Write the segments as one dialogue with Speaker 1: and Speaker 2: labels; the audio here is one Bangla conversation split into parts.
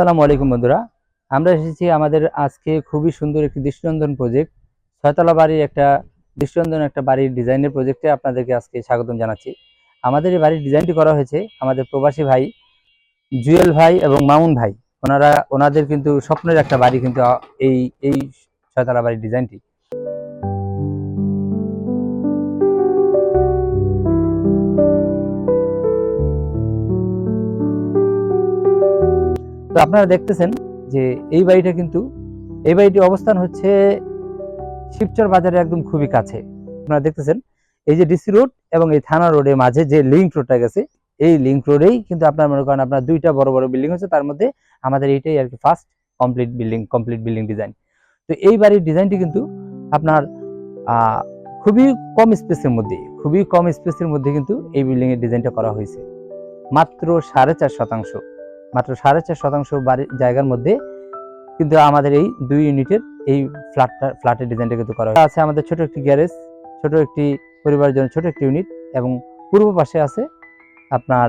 Speaker 1: সালামু আলাইকুম বন্ধুরা। আমরা এসেছি আমাদের আজকে খুবই সুন্দর একটি দৃষ্টিনন্দন প্রজেক্ট ছয়তলা বাড়ির একটা দৃষ্টিনন্দন একটা বাড়ির ডিজাইনের প্রজেক্টে আপনাদেরকে আজকে স্বাগতম জানাচ্ছি। আমাদের এই বাড়ির ডিজাইনটি করা হয়েছে আমাদের প্রবাসী ভাই জুয়েল ভাই এবং মামুন ভাই। ওনারা, ওনাদের কিন্তু স্বপ্নের একটা বাড়ি কিন্তু এই এই ছয়তলা বাড়ির ডিজাইনটি তো আপনারা দেখতেছেন যে এই বাড়িটা কিন্তু, এই বাড়িটির অবস্থান হচ্ছে শিবচর বাজারের একদম খুবই কাছে। আপনারা দেখতেছেন, এই যে ডিসি রোড এবং এই থানা রোডের মাঝে যে লিঙ্ক রোডটা গেছে, এই লিঙ্ক রোডেই কিন্তু আপনার মনে করেন আপনার দুইটা বড় বড় বিল্ডিং হচ্ছে, তার মধ্যে আমাদের এইটাই আর কি first complete building complete building design তো এই বাড়ির ডিজাইনটি কিন্তু আপনার খুবই কম স্পেসের মধ্যে খুবই কম স্পেসের মধ্যে কিন্তু এই বিল্ডিং এর ডিজাইনটা করা হয়েছে। মাত্র সাড়ে চার শতাংশ। মাত্র সাড়ে চার শতাংশ বাড়ির জায়গার মধ্যে কিন্তু আমাদের এই দুই ইউনিটের এই ফ্ল্যাটটা, ফ্ল্যাটের ডিজাইনটা কিন্তু করা আছে আমাদের ছোট একটি গ্যারেজ, ছোট একটি পরিবারের জন্য ছোট একটি ইউনিট এবং পূর্ব পাশে আছে আপনার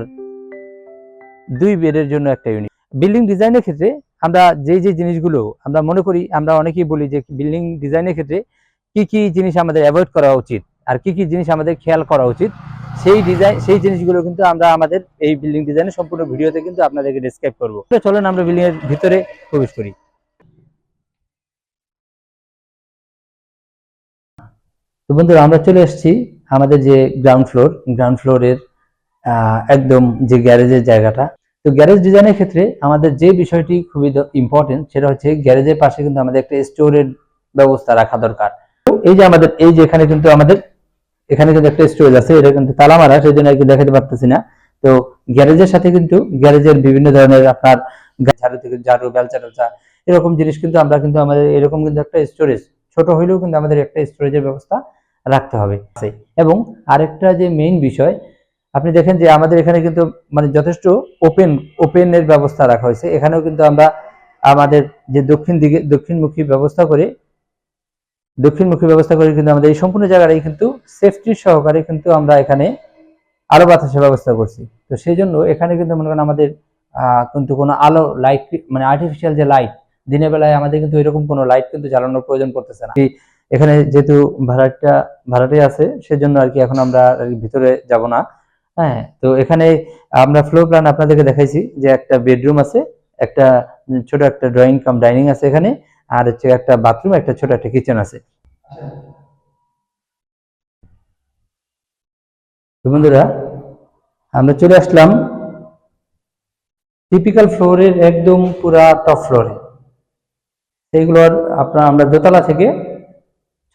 Speaker 1: দুই বেডের জন্য একটা ইউনিট। বিল্ডিং ডিজাইনের ক্ষেত্রে আমরা যে যে জিনিসগুলো আমরা মনে করি, আমরা অনেকেই বলি যে বিল্ডিং ডিজাইনের ক্ষেত্রে কি কি জিনিস আমাদের অ্যাভয়েড করা উচিত আর কি কি জিনিস আমাদের খেয়াল করা উচিত সেই ডিজাইন সেই জিনিসগুলো কিন্তু আমরা আমাদের এই বিল্ডিং ডিজাইনের সম্পূর্ণ ভিডিওতে কিন্তু আপনাদেরকে ডিসক্রাইব করব। চলুন আমরা বিল্ডিং এর ভিতরে প্রবেশ করি। তো বন্ধুরা, আমরা চলে এসেছি আমাদের যে গ্রাউন্ড ফ্লোর গ্রাউন্ড ফ্লোরের একদম যে গ্যারেজের জায়গাটা। তো গ্যারেজ ডিজাইনের ক্ষেত্রে আমাদের যে বিষয়টি খুবই ইম্পর্টেন্ট সেটা হচ্ছে গ্যারেজের পাশে কিন্তু আমাদের একটা স্টোরের ব্যবস্থা রাখা দরকার। এই যে আমাদের, এই যে এখানে কিন্তু আমাদের এখানে কিন্তু একটা স্টোরেজ আছে, এটা কিন্তু তালা মারা সেই জন্য আর কি দেখাতে পারতেছি না। তো গ্যারেজের সাথে কিন্তু গ্যারেজের বিভিন্ন ধরনের আপনার ঝাড়ু থেকে ঝাড়ু বেলচা টেলচা এরকম জিনিস কিন্তু আমরা কিন্তু আমাদের, এরকম কিন্তু একটা স্টোরেজ ছোট হইলেও কিন্তু আমাদের একটা স্টোরেজের ব্যবস্থা রাখতে হবে। এবং আরেকটা যে মেইন বিষয়, আপনি দেখেন যে আমাদের এখানে কিন্তু মানে যথেষ্ট ওপেন ওপেনের ব্যবস্থা রাখা হয়েছে। এখানেও কিন্তু আমরা আমাদের যে দক্ষিণ দিকে, দক্ষিণমুখী ব্যবস্থা করে দক্ষিণমুখী ব্যবস্থা করে কিন্তু আমাদের এই সম্পূর্ণ জায়গাটাই কিন্তু সেফটি সহকারে কিন্তু আমরা এখানে আলো বাতাসের ব্যবস্থা করছি। তো সেই জন্য এখানে কিন্তু মনে করেন আমাদের কিন্তু কোনো আলো লাইট মানে আর্টিফিশিয়াল যে লাইট দিনের বেলায় আমাদের কিন্তু এরকম কোনো লাইট কিন্তু জ্বালানোর প্রয়োজন পড়তেছে না। এখানে যেহেতু ভাড়াটা ভাড়াটাই আছে, সেজন্য আর কি এখন আমরা ভিতরে যাব না। হ্যাঁ তো এখানে আমরা ফ্লোর প্ল্যান আপনাদেরকে দেখাইছি যে একটা বেডরুম আছে, একটা ছোট একটা ড্রয়িং কাম ডাইনিং আছে এখানে। আর হচ্ছে একটা বাথরুম একটা ছোট একটা কিচেন আছে। বন্ধুরা, আমরা চলে আসলাম টিপিক্যাল ফ্লোরের একদম পুরা টপ ফ্লোরে সেইগুলোর আপনার, আমরা দোতলা থেকে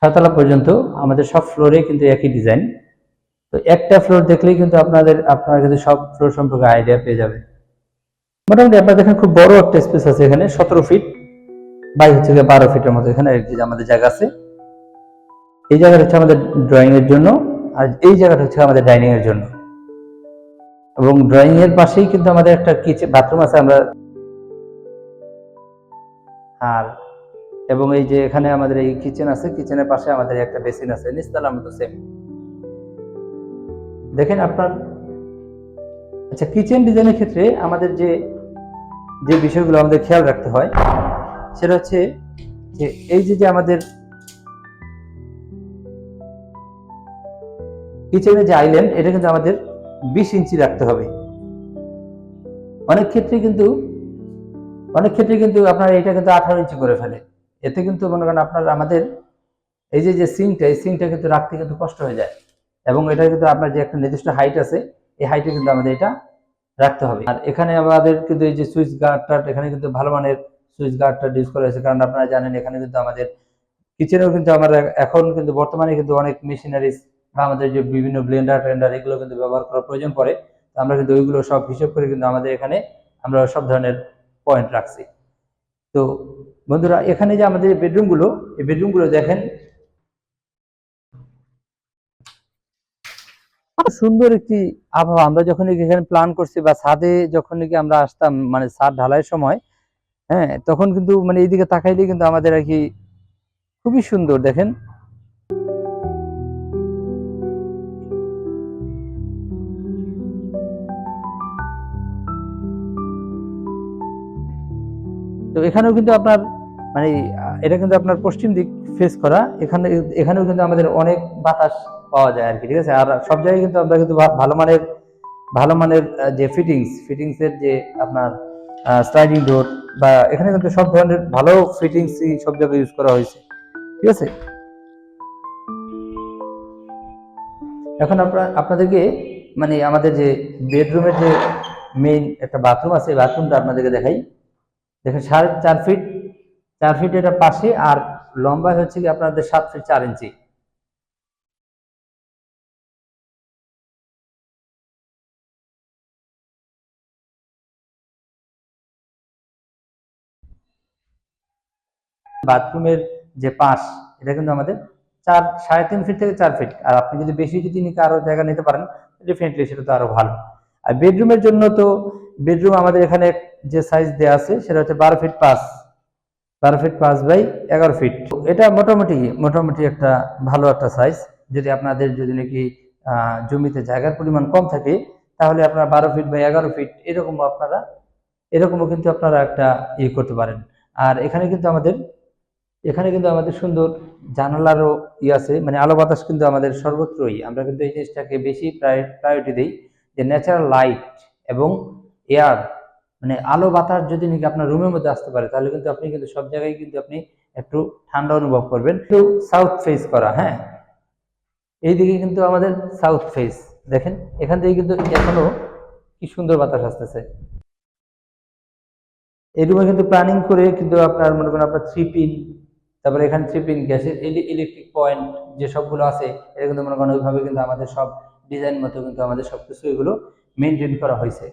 Speaker 1: ছতলা পর্যন্ত আমাদের সব ফ্লোরে কিন্তু একই ডিজাইন তো একটা ফ্লোর দেখলেই কিন্তু আপনাদের, আপনারা কিন্তু সব ফ্লোর সম্পর্কে আইডিয়া পেয়ে যাবে মোটামুটি আপনারা দেখেন খুব বড় একটা স্পেস আছে এখানে, সতেরো ফিট বাই হচ্ছে গিয়ে বারো ফিটের মতো এখানে আমাদের জায়গা আছে। এই জায়গাটা হচ্ছে আমাদের ড্রয়িং এর জন্য আর এই জায়গাটা হচ্ছে আমাদের ডাইনিং এর জন্য। এবং ড্রয়িং এর পাশেই কিন্তু আমাদের একটা কিচেন বাথরুম আছে আমরা। আর এবং এই যে এখানে আমাদের এই কিচেন আছে কিচেনের পাশে আমাদের একটা বেসিন আছে, নিচতলার মতো সেম দেখেন আপনার আচ্ছা কিচেন ডিজাইনের ক্ষেত্রে আমাদের যে যে বিষয়গুলো আমাদের খেয়াল রাখতে হয় সেটা হচ্ছে যে এই যে যে আমাদের কিচেনের যে আইল্যান্ড এটা কিন্তু আমাদের বিশ ইঞ্চি রাখতে হবে। অনেক ক্ষেত্রে কিন্তু, অনেক ক্ষেত্রে কিন্তু আপনার এটা কিন্তু আঠারো ইঞ্চি করে ফেলে। এতে কিন্তু মনে করেন আপনার আমাদের এই যে যে সিংটা এই সিংটা কিন্তু রাখতে কিন্তু কষ্ট হয়ে যায়। এবং এটা কিন্তু আপনার যে একটা নির্দিষ্ট হাইট আছে, এই হাইটে কিন্তু আমাদের এটা রাখতে হবে। আর এখানে আমাদের কিন্তু এই যে সুইচ গার্ডটা এখানে কিন্তু ভালো মানের সুইচ গার্ডটা ইউজ করা হয়েছে। কারণ আপনারা জানেন, এখানে কিন্তু আমাদের কিচেনেও কিন্তু আমরা এখন কিন্তু বর্তমানে কিন্তু অনেক মেশিনারিজ বা আমাদের যে বিভিন্ন ব্লেন্ডার, টেন্ডার, এগুলো কিন্তু ব্যবহার করার প্রয়োজন পড়ে। তো আমরা কিন্তু ওইগুলো সব হিসেব করে কিন্তু আমাদের এখানে আমরা সব ধরনের পয়েন্ট রাখছি। তো বন্ধুরা, এখানে যে আমাদের বেডরুমগুলো, এই বেডরুমগুলো দেখেন। সুন্দর একটি আবহাওয়া। আমরা যখন এখানে প্ল্যান করছি বা ছাদে যখন নাকি আমরা আসতাম মানে ছাদ ঢালাইয়ের সময় হ্যাঁ তখন কিন্তু মানে এইদিকে তাকাইলে কিন্তু আমাদের আর কি খুবই সুন্দর, দেখেন। তো এখানেও কিন্তু আপনার মানে এটা কিন্তু আপনার পশ্চিম দিক ফেস করা। এখানে, এখানেও কিন্তু আমাদের অনেক বাতাস পাওয়া যায় আর কি, ঠিক আছে? আর সব জায়গায় কিন্তু আমরা কিন্তু ভালো মানের ভালো মানের যে ফিটিংস ফিটিংসের যে আপনার স্লাইডিং ডোর বা এখানে কিন্তু সব ধরনের ভালো ফিটিংসই সব জায়গায় ইউজ করা হয়েছে, ঠিক আছে? এখন আপনার, আপনাদেরকে মানে আমাদের যে বেডরুমের যে মেইন একটা বাথরুম আছে, এই বাথরুমটা আপনাদেরকে দেখাই। দেখেন, সাড়ে চার ফিট চার ফিট এটা পাশে আর লম্বা হচ্ছে কি আপনাদের সাত ফিট চার ইঞ্চি বাথরুমের যে পাশ, এটা কিন্তু আমাদের চার, সাড়ে তিন ফিট থেকে চার ফিট আর আপনি যদি বেশি যদি নিতে আরও জায়গা নিতে পারেন ডেফিনেটলি সেটা তো আরও ভালো। আর বেডরুমের জন্য তো বেডরুম আমাদের এখানে যে সাইজ দেওয়া আছে, সেটা হচ্ছে বারো ফিট পাঁচ। বারো ফিট পাঁচ বাই এগারো ফিট এটা মোটামুটি মোটামুটি একটা ভালো একটা সাইজ যদি আপনাদের যদি নাকি জমিতে জায়গার পরিমাণ কম থাকে, তাহলে আপনারা বারো ফিট বা এগারো ফিট এরকম আপনারা, এরকমও কিন্তু আপনারা একটা ইয়ে করতে পারেন। আর এখানে কিন্তু আমাদের এখানে কিন্তু আমাদের সুন্দর জানালারও ই আছে মানে আলো বাতাস কিন্তু আমাদের সর্বত্রই। আমরা কিন্তু এই জিনিসটাকে বেশি প্রায় প্রায়োরিটি দিই যে ন্যাচারাল লাইট এবং এয়ার মানে আলো বাতাস যদি নাকি আপনার রুমের মধ্যে আসতে পারে, তাহলে কিন্তু আপনি কিন্তু সব জায়গায় কিন্তু আপনি একটু ঠান্ডা অনুভব করবেন। একটু সাউথ ফেস করা হ্যাঁ? এইদিকে কিন্তু আমাদের সাউথ ফেস দেখেন? এখান থেকে কিন্তু এখনও কি সুন্দর বাতাস আসতেছে। এই রুমে কিন্তু প্ল্যানিং করে কিন্তু আপনার মনে করেন আপনার থ্রি পিন তারপরে এখানে ট্রিপিং গ্যাসের ইলেকট্রিক পয়েন্ট যে সবগুলো আছে, এটা কিন্তু মনে করেন ওইভাবে কিন্তু আমাদের সব ডিজাইন মতো কিন্তু আমাদের সব কিছু এগুলো মেনটেন করা হয়েছে।